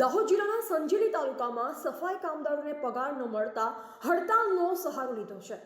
દાહોદ જિલ્લાના સંજેલી તાલુકામાં સફાઈ કામદારોને પગાર ન મળતા હડતાલનો સહારો લીધો છે.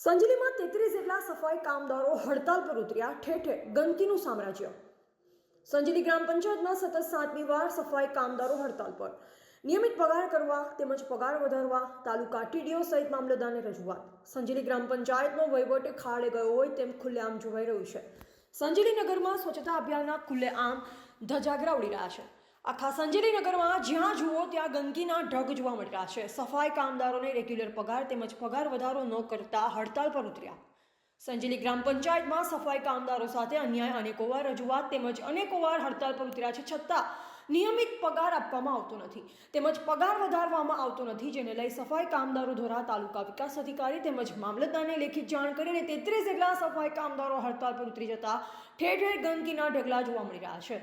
સંજેલીમાં તેત્રીસ જેટલા સફાઈ કામદારો હડતાલ પર ઉતર્યા, ઠેર ગંદકીનું સામ્રાજ્ય. સંજેલી ગ્રામ પંચાયતમાં સતત સાતમી વાર સફાઈ કામદારો હડતાલ પર. નિયમિત પગાર કરવા તેમજ પગાર વધારવા તાલુકા ટીડીઓ સહિત મામલતદારને રજૂઆત. સંજેલી ગ્રામ પંચાયતનો વહીવટ ખાડે ગયો હોય તેમ ખુલ્લેઆમ જોવાઈ રહ્યું છે. સંજેલી નગરમાં સ્વચ્છતા અભિયાનના ખુલ્લેઆમ ધજાગરા ઉડી રહ્યા છે. આખા સંજેલી નગરમાં જ્યાં જુઓ ત્યાં ગંદકીના ઢગ જોવા મળી રહ્યા છે. સફાઈ કામદારોને રેગ્યુલર પગાર તેમજ પગાર વધારો ન કરતા હડતાલ પર ઉતર્યા. સંજેલી ગ્રામ પંચાયતમાં સફાઈ કામદારો સાથે અન્યાય અનેકોવાર રજૂઆત તેમજ અનેકોવાર હડતાલ પર ઉતર્યા છે છતાં નિયમિત પગાર આપવામાં આવતો નથી. તેમજ પગાર વધારવામાં આવતો નથી, જેને લઈ સફાઈ કામદારો દ્વારા તાલુકા વિકાસ અધિકારી તેમજ મામલતદારને લેખિત જાણ કરીને તેત્રીસ જેટલા સફાઈ કામદારો હડતાલ પર ઉતરી જતા ઠેર ઠેર ગંદકીના ઢગલા જોવા મળી રહ્યા છે.